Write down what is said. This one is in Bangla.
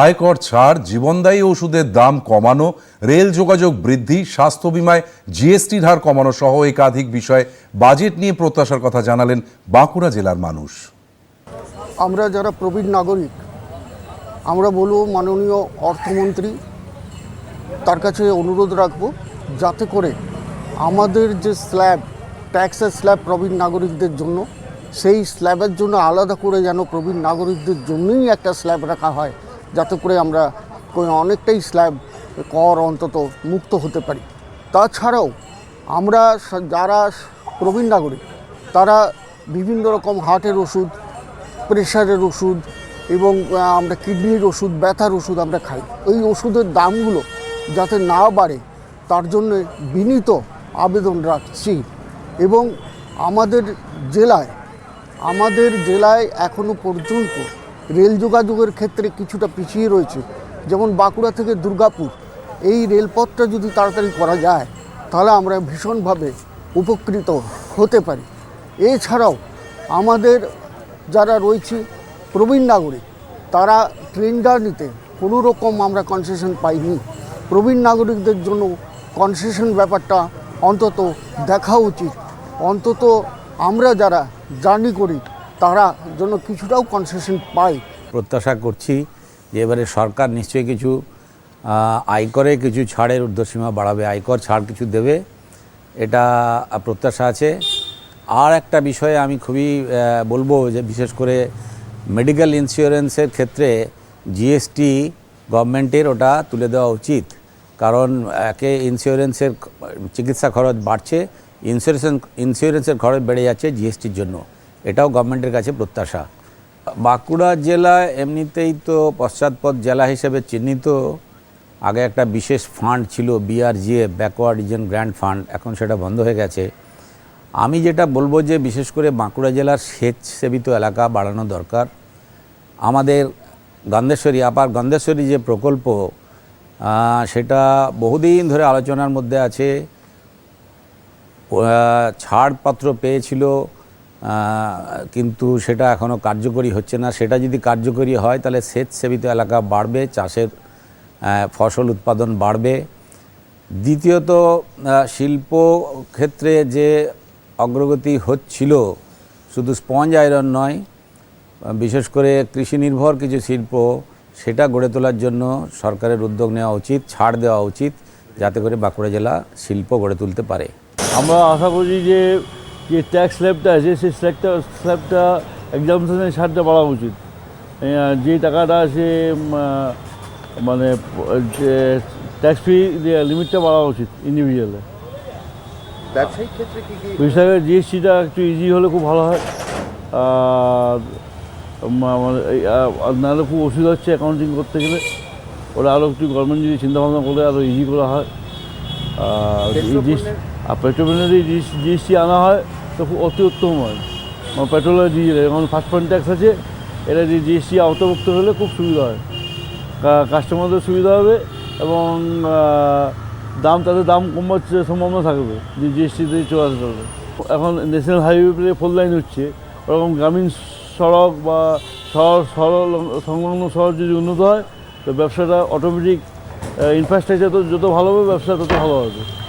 আয়কর ছাড়, জীবনদায়ী ওষুধের দাম কমানো, রেল যোগাযোগ বৃদ্ধি, স্বাস্থ্য বিমায় জিএসটির হার কমানো সহ একাধিক বিষয়ে বাজেট নিয়ে প্রত্যাশার কথা জানালেন বাঁকুড়া জেলার মানুষ। আমরা যারা প্রবীণ নাগরিক, আমরা বলব মাননীয় অর্থমন্ত্রী তার কাছে অনুরোধ রাখব যাতে করে আমাদের যে স্ল্যাব, ট্যাক্সের স্ল্যাব প্রবীণ নাগরিকদের জন্য, সেই স্ল্যাবের জন্য আলাদা করে যেন প্রবীণ নাগরিকদের জন্যই একটা স্ল্যাব রাখা হয়। যাতে করে আমরা অনেকটাই স্ল্যাব কর অন্তত মুক্ত হতে পারি। তাছাড়াও আমরা যারা প্রবীণ নাগরিক, তারা বিভিন্ন রকম হার্টের ওষুধ, প্রেশারের ওষুধ এবং আমরা কিডনির ওষুধ, ব্যথার ওষুধ আমরা খাই। ওই ওষুধের দামগুলো যাতে না বাড়ে, তার জন্য বিনীত আবেদন রাখছি এবং আমাদের জেলায় আমাদের জেলায় এখনও পর্যন্ত রেল যোগাযোগের ক্ষেত্রে কিছুটা পিছিয়ে রয়েছে, যেমন বাঁকুড়া থেকে দুর্গাপুর। এই রেলপথটা যদি তাড়াতাড়ি করা যায়, তাহলে আমরা ভীষণভাবে উপকৃত হতে পারি। এছাড়াও আমাদের যারা রয়েছে প্রবীণ নাগরিক, তারা ট্রেন জার্নিতে কোনো রকম আমরা কনসেশন পাইনি। প্রবীণ নাগরিকদের জন্য কনসেশন ব্যাপারটা অন্তত দেখা উচিত। অন্তত আমরা যারা জার্নি করি তারা যেন কিছুটাও কনসেশন পায়। প্রত্যাশা করছি যে এবারে সরকার নিশ্চয়ই কিছু আয়করে কিছু ছাড়ের ঊর্ধ্বসীমা বাড়াবে, আয়কর ছাড় কিছু দেবে, এটা প্রত্যাশা আছে। আর একটা বিষয়ে আমি খুবই বলব যে বিশেষ করে মেডিকেল ইন্স্যুরেন্সের ক্ষেত্রে জিএসটি গভর্নমেন্টের ওটা তুলে দেওয়া উচিত। কারণ একে ইন্স্যুরেন্সের চিকিৎসা খরচ বাড়ছে ইন্স্যুরেন্স ইন্স্যুরেন্সের খরচ বেড়ে যাচ্ছে জিএসটির জন্য। এটাও গভর্নমেন্টের কাছে প্রত্যাশা। বাঁকুড়া জেলা এমনিতেই তো পশ্চাৎপদ জেলা হিসেবে চিহ্নিত। আগে একটা বিশেষ ফান্ড ছিল BRGA backward region grand fund এখন সেটা বন্ধ হয়ে গেছে। আমি যেটা বলব যে বিশেষ করে বাঁকুড়া জেলার সেচ সেবিত এলাকা বাড়ানো দরকার। আমাদের গন্ধেশ্বরী, আপার গন্ধেশ্বরী যে প্রকল্প সেটা বহুদিন ধরে আলোচনার মধ্যে আছে। ছাড়পত্র পেয়েছিল। কিন্তু সেটা এখনও কার্যকরী হচ্ছে না। সেটা যদি কার্যকরী হয়, তাহলে সেচ সেবিত এলাকা বাড়বে, চাষের ফসল উৎপাদন বাড়বে। দ্বিতীয়ত শিল্প ক্ষেত্রে যে অগ্রগতি হচ্ছিল, শুধু স্পঞ্জ আয়রন নয়, বিশেষ করে কৃষি নির্ভর কিছু শিল্প, সেটা গড়ে তোলার জন্য সরকারের উদ্যোগ নেওয়া উচিত, ছাড় দেওয়া উচিত, যাতে করে বাঁকুড়া জেলা শিল্প গড়ে তুলতে পারে। আমরা আশা করি যে যে ট্যাক্স স্ল্যাবটা আছে সেই স্ল্যাবটা স্ল্যাবটা এক্সামশনের ছাড়টা বাড়া উচিত। যে টাকাটা আছে মানে যে ট্যাক্স ফ্রি লিমিটটা বাড়া উচিত ইন্ডিভিজুয়ালে ব্যবসায়িক ক্ষেত্রে কি কি? হিসাবে জিএসটিটা একটু ইজি হলে খুব ভালো হয়। আর মানে নাহলে খুব অসুবিধা হচ্ছে অ্যাকাউন্টিং করতে গেলে। ওরা আরও একটু গভর্নমেন্ট যদি চিন্তাভাবনা করে আরও ইজি করা হয়। আর জিনিস আর পেট্রোলের জিএসটি আনা হয় তো খুব অতি উত্তম হয় পেট্রোল আর ডিজেল এখন ফার্স্ট পয়েন্ট ট্যাক্স আছে, এটা জিএসটি আওতাভুক্ত হলে খুব সুবিধা হয়। কাস্টমারদের সুবিধা হবে এবং দাম, তাদের দাম কমার চে- সম্ভাবনা থাকবে, যে জিএসটিতে চলে আসতে পারবে এখন ন্যাশনাল হাইওয়ে ফোর লাইন হচ্ছে, ওরকম গ্রামীণ সড়ক বা শহর সরল সংলগ্ন শহর যদি উন্নত হয়, তো ব্যবসাটা অটোমেটিক ইনফ্রাস্ট্রাকচার তো যত ভালো হবে, ব্যবসা তত ভালো হবে।